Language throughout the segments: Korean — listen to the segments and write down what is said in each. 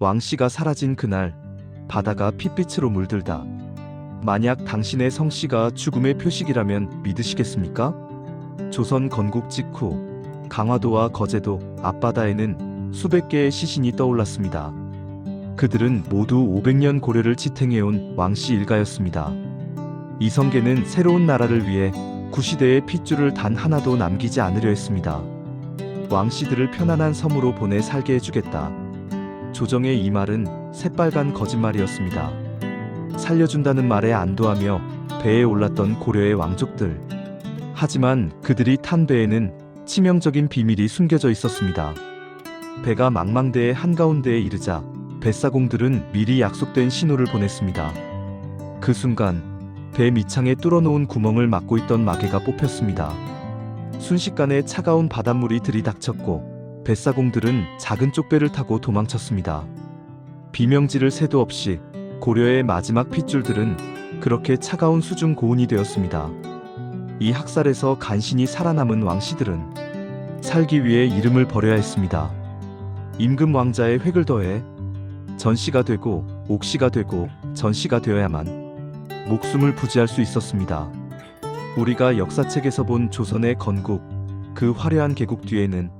왕씨가 사라진 그날 바다가 핏빛으로 물들다. 만약 당신의 성씨가 죽음의 표식이라면 믿으시겠습니까? 조선 건국 직후 강화도와 거제도 앞바다에는 수백 개의 시신이 떠올랐습니다. 그들은 모두 500년 고려를 지탱해온 왕씨 일가였습니다. 이성계는 새로운 나라를 위해 구시대의 핏줄을 단 하나도 남기지 않으려 했습니다. 왕씨들을 편안한 섬으로 보내 살게 해주겠다. 조정의 이 말은 새빨간 거짓말이었습니다. 살려준다는 말에 안도하며 배에 올랐던 고려의 왕족들. 하지만 그들이 탄 배에는 치명적인 비밀이 숨겨져 있었습니다. 배가 망망대의 한가운데에 이르자 뱃사공들은 미리 약속된 신호를 보냈습니다. 그 순간 배 밑창에 뚫어놓은 구멍을 막고 있던 마개가 뽑혔습니다. 순식간에 차가운 바닷물이 들이닥쳤고 뱃사공들은 작은 쪽배를 타고 도망쳤습니다. 비명지를 새도 없이 고려의 마지막 핏줄들은 그렇게 차가운 수중 고온이 되었습니다. 이 학살에서 간신히 살아남은 왕씨들은 살기 위해 이름을 버려야 했습니다. 임금 왕자의 획을 더해 전씨가 되고 옥씨가 되고 전씨가 되어야만 목숨을 부지할 수 있었습니다. 우리가 역사책에서 본 조선의 건국, 그 화려한 개국 뒤에는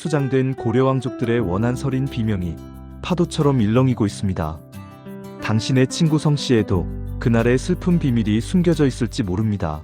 수장된 고려 왕족들의 원한 서린 비명이 파도처럼 일렁이고 있습니다. 당신의 친구 성씨에도 그날의 슬픈 비밀이 숨겨져 있을지 모릅니다.